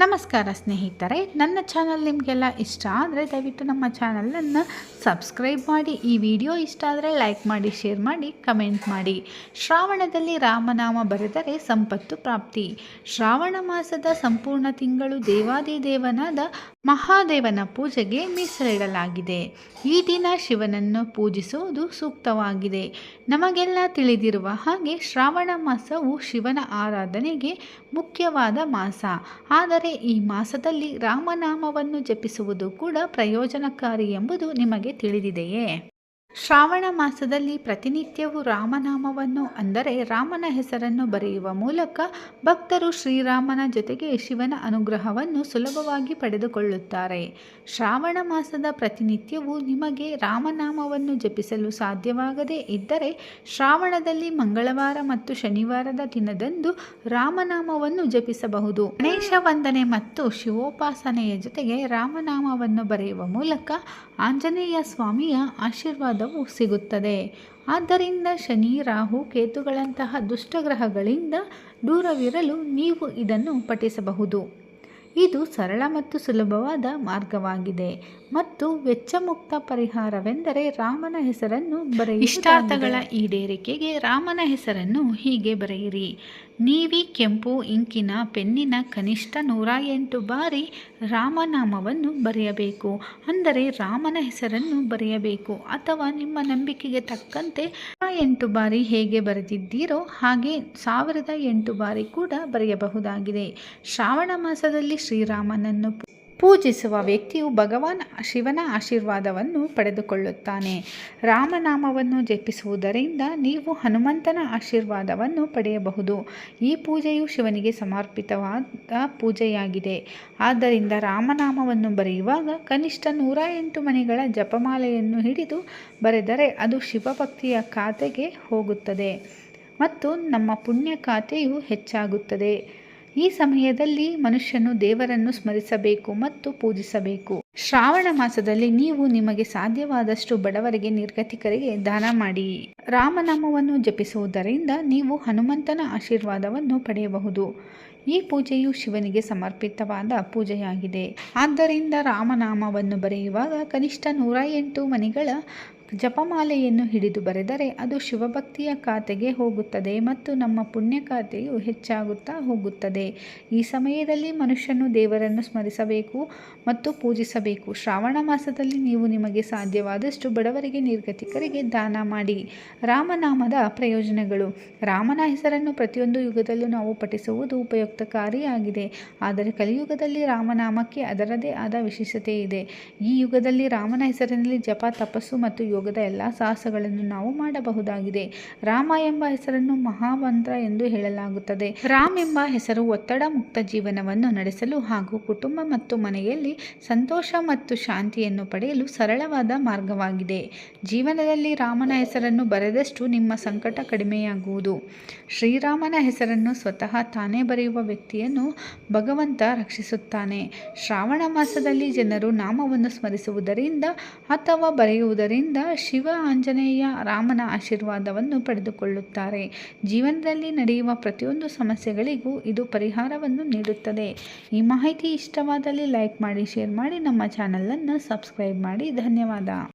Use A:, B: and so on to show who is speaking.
A: ನಮಸ್ಕಾರ ಸ್ನೇಹಿತರೆ, ನನ್ನ ಚಾನಲ್ ನಿಮಗೆಲ್ಲ ಇಷ್ಟ ಆದರೆ ದಯವಿಟ್ಟು ನಮ್ಮ ಚಾನಲನ್ನು ಸಬ್ಸ್ಕ್ರೈಬ್ ಮಾಡಿ, ಈ ವಿಡಿಯೋ ಇಷ್ಟ ಆದರೆ ಲೈಕ್ ಮಾಡಿ, ಶೇರ್ ಮಾಡಿ, ಕಮೆಂಟ್ ಮಾಡಿ. ಶ್ರಾವಣದಲ್ಲಿ ರಾಮನಾಮ ಬರೆದರೆ ಸಂಪತ್ತು ಪ್ರಾಪ್ತಿ. ಶ್ರಾವಣ ಮಾಸದ ಸಂಪೂರ್ಣ ತಿಂಗಳು ದೇವಾದಿದೇವನಾದ ಮಹಾದೇವನ ಪೂಜೆಗೆ ಮೀಸಲಿಡಲಾಗಿದೆ. ಈ ದಿನ ಶಿವನನ್ನು ಪೂಜಿಸುವುದು ಸೂಕ್ತವಾಗಿದೆ. ನಮಗೆಲ್ಲ ತಿಳಿದಿರುವ ಹಾಗೆ ಶ್ರಾವಣ ಮಾಸವು ಶಿವನ ಆರಾಧನೆಗೆ ಮುಖ್ಯವಾದ ಮಾಸ. ಆದರೆ ಈ ಮಾಸದಲ್ಲಿ ರಾಮನಾಮವನ್ನು ಜಪಿಸುವುದು ಕೂಡ ಪ್ರಯೋಜನಕಾರಿ ಎಂಬುದು ನಿಮಗೆ ತಿಳಿದಿದೆಯೇ? ಶ್ರಾವಣ ಮಾಸದಲ್ಲಿ ಪ್ರತಿನಿತ್ಯವೂ ರಾಮನಾಮವನ್ನು, ಅಂದರೆ ರಾಮನ ಹೆಸರನ್ನು ಬರೆಯುವ ಮೂಲಕ ಭಕ್ತರು ಶ್ರೀರಾಮನ ಜೊತೆಗೆ ಶಿವನ ಅನುಗ್ರಹವನ್ನು ಸುಲಭವಾಗಿ ಪಡೆದುಕೊಳ್ಳುತ್ತಾರೆ. ಶ್ರಾವಣ ಮಾಸದ ಪ್ರತಿನಿತ್ಯವೂ ನಿಮಗೆ ರಾಮನಾಮವನ್ನು ಜಪಿಸಲು ಸಾಧ್ಯವಾಗದೇ ಇದ್ದರೆ ಶ್ರಾವಣದಲ್ಲಿ ಮಂಗಳವಾರ ಮತ್ತು ಶನಿವಾರದ ದಿನದಂದು ರಾಮನಾಮವನ್ನು ಜಪಿಸಬಹುದು. ಗಣೇಶ ವಂದನೆ ಮತ್ತು ಶಿವೋಪಾಸನೆಯ ಜೊತೆಗೆ ರಾಮನಾಮವನ್ನು ಬರೆಯುವ ಮೂಲಕ ಆಂಜನೇಯ ಸ್ವಾಮಿಯ ಆಶೀರ್ವಾದವು ಸಿಗುತ್ತದೆ. ಆದ್ದರಿಂದ ಶನಿ ರಾಹು ಕೇತುಗಳಂತಹ ದುಷ್ಟಗ್ರಹಗಳಿಂದ ದೂರವಿರಲು ನೀವು ಇದನ್ನು ಪಠಿಸಬಹುದು. ಇದು ಸರಳ ಮತ್ತು ಸುಲಭವಾದ ಮಾರ್ಗವಾಗಿದೆ ಮತ್ತು ವೆಚ್ಚ ಮುಕ್ತ ಪರಿಹಾರವೆಂದರೆ ರಾಮನ ಹೆಸರನ್ನು ಬರೆಯಿರಿ ಇಷ್ಟಾರ್ಥಗಳ ಈಡೇರಿಕೆಗೆ ರಾಮನ ಹೆಸರನ್ನು ಹೀಗೆ ಬರೆಯಿರಿ. ನೀವಿ ಕೆಂಪು ಇಂಕಿನ ಪೆನ್ನಿನ ಕನಿಷ್ಠ ನೂರ ಎಂಟು ಬಾರಿ ರಾಮನಾಮವನ್ನು ಬರೆಯಬೇಕು. ಅಂದರೆ ರಾಮನ ಹೆಸರನ್ನು ಬರೆಯಬೇಕು. ಅಥವಾ ನಿಮ್ಮ ನಂಬಿಕೆಗೆ ತಕ್ಕಂತೆ ಎಂಟು ಬಾರಿ ಹೇಗೆ ಬರೆದಿದ್ದೀರೋ ಹಾಗೆ ಸಾವಿರದ ಎಂಟು ಬಾರಿ ಕೂಡ ಬರೆಯಬಹುದಾಗಿದೆ. ಶ್ರಾವಣ ಮಾಸದಲ್ಲಿ ಶ್ರೀರಾಮನನ್ನು ಪೂಜಿಸುವ ವ್ಯಕ್ತಿಯು ಭಗವಾನ್ ಶಿವನ ಆಶೀರ್ವಾದವನ್ನು ಪಡೆದುಕೊಳ್ಳುತ್ತಾನೆ. ರಾಮನಾಮವನ್ನು ಜಪಿಸುವುದರಿಂದ ನೀವು ಹನುಮಂತನ ಆಶೀರ್ವಾದವನ್ನು ಪಡೆಯಬಹುದು. ಈ ಪೂಜೆಯು ಶಿವನಿಗೆ ಸಮರ್ಪಿತವಾದ ಪೂಜೆಯಾಗಿದೆ. ಆದ್ದರಿಂದ ರಾಮನಾಮವನ್ನು ಬರೆಯುವಾಗ ಕನಿಷ್ಠ ನೂರ ಎಂಟು ಮಣಿಗಳ ಜಪಮಾಲೆಯನ್ನು ಹಿಡಿದು ಬರೆದರೆ ಅದು ಶಿವಭಕ್ತಿಯ ಖಾತೆಗೆ ಹೋಗುತ್ತದೆ ಮತ್ತು ನಮ್ಮ ಪುಣ್ಯ ಖಾತೆಯು ಹೆಚ್ಚಾಗುತ್ತದೆ. ಈ ಸಮಯದಲ್ಲಿ ಮನುಷ್ಯನು ದೇವರನ್ನು ಸ್ಮರಿಸಬೇಕು ಮತ್ತು ಪೂಜಿಸಬೇಕು. ಶ್ರಾವಣ ಮಾಸದಲ್ಲಿ ನೀವು ನಿಮಗೆ ಸಾಧ್ಯವಾದಷ್ಟು ಬಡವರಿಗೆ, ನಿರ್ಗತಿಕರಿಗೆ ದಾನ ಮಾಡಿ. ರಾಮನಾಮವನ್ನು ಜಪಿಸುವುದರಿಂದ ನೀವು ಹನುಮಂತನ ಆಶೀರ್ವಾದವನ್ನು ಪಡೆಯಬಹುದು. ಈ ಪೂಜೆಯು ಶಿವನಿಗೆ ಸಮರ್ಪಿತವಾದ ಪೂಜೆಯಾಗಿದೆ. ಆದ್ದರಿಂದ ರಾಮನಾಮವನ್ನು ಬರೆಯುವಾಗ ಕನಿಷ್ಠ ನೂರ ಎಂಟು ಮಣಿಗಳ ಜಪಮಾಲೆಯನ್ನು ಹಿಡಿದು ಬರೆದರೆ ಅದು ಶಿವಭಕ್ತಿಯ ಖಾತೆಗೆ ಹೋಗುತ್ತದೆ ಮತ್ತು ನಮ್ಮ ಪುಣ್ಯ ಖಾತೆಯು ಹೆಚ್ಚಾಗುತ್ತಾ ಹೋಗುತ್ತದೆ. ಈ ಸಮಯದಲ್ಲಿ ಮನುಷ್ಯನು ದೇವರನ್ನು ಸ್ಮರಿಸಬೇಕು ಮತ್ತು ಪೂಜಿಸಬೇಕು. ಶ್ರಾವಣ ಮಾಸದಲ್ಲಿ ನೀವು ನಿಮಗೆ ಸಾಧ್ಯವಾದಷ್ಟು ಬಡವರಿಗೆ, ನಿರ್ಗತಿಕರಿಗೆ ದಾನ ಮಾಡಿ. ರಾಮನಾಮದ ಪ್ರಯೋಜನಗಳು. ರಾಮನ ಹೆಸರನ್ನು ಪ್ರತಿಯೊಂದು ಯುಗದಲ್ಲೂ ನಾವು ಪಠಿಸುವುದು ಉಪಯುಕ್ತಕಾರಿಯಾಗಿದೆ. ಆದರೆ ಕಲಿಯುಗದಲ್ಲಿ ರಾಮನಾಮಕ್ಕೆ ಅದರದೇ ಆದ ವಿಶೇಷತೆ ಇದೆ ಈ ಯುಗದಲ್ಲಿ ರಾಮನ ಹೆಸರಿನಲ್ಲಿ ಜಪ, ತಪಸ್ಸು ಮತ್ತು ಯೋಗದ ಎಲ್ಲ ಸಾಹಸಗಳನ್ನು ನಾವು ಮಾಡಬಹುದಾಗಿದೆ. ರಾಮ ಎಂಬ ಹೆಸರನ್ನು ಮಹಾಮಂತ್ರ ಎಂದು ಹೇಳಲಾಗುತ್ತದೆ. ರಾಮ್ ಎಂಬ ಹೆಸರು ಒತ್ತಡ ಮುಕ್ತ ಜೀವನವನ್ನು ನಡೆಸಲು ಹಾಗೂ ಕುಟುಂಬ ಮತ್ತು ಮನೆಯಲ್ಲಿ ಸಂತೋಷ ಮತ್ತು ಶಾಂತಿಯನ್ನು ಪಡೆಯಲು ಸರಳವಾದ ಮಾರ್ಗವಾಗಿದೆ. ಜೀವನದಲ್ಲಿ ರಾಮನ ಹೆಸರನ್ನು ಬರೆದಷ್ಟು ನಿಮ್ಮ ಸಂಕಟ ಕಡಿಮೆಯಾಗುವುದು. ಶ್ರೀರಾಮನ ಹೆಸರನ್ನು ಸ್ವತಃ ತಾನೇ ಬರೆಯುವ ವ್ಯಕ್ತಿಯನ್ನು ಭಗವಂತ ರಕ್ಷಿಸುತ್ತಾನೆ. ಶ್ರಾವಣ ಮಾಸದಲ್ಲಿ ಜನರು ನಾಮವನ್ನು ಸ್ಮರಿಸುವುದರಿಂದ ಅಥವಾ ಬರೆಯುವುದರಿಂದ ಶಿವ ಆಂಜನೇಯ ರಾಮನ ಆಶೀರ್ವಾದವನ್ನು ಪಡೆದುಕೊಳ್ಳುತ್ತಾರೆ. ಜೀವನದಲ್ಲಿ ನಡೆಯುವ ಪ್ರತಿಯೊಂದು ಸಮಸ್ಯೆಗಳಿಗೂ ಇದು ಪರಿಹಾರವನ್ನು ನೀಡುತ್ತದೆ. ಈ ಮಾಹಿತಿ ಇಷ್ಟವಾದಲ್ಲಿ ಲೈಕ್ ಮಾಡಿ, ಶೇರ್ ಮಾಡಿ, ನಮ್ಮ ಚಾನಲನ್ನು ಸಬ್ಸ್ಕ್ರೈಬ್ ಮಾಡಿ. ಧನ್ಯವಾದ.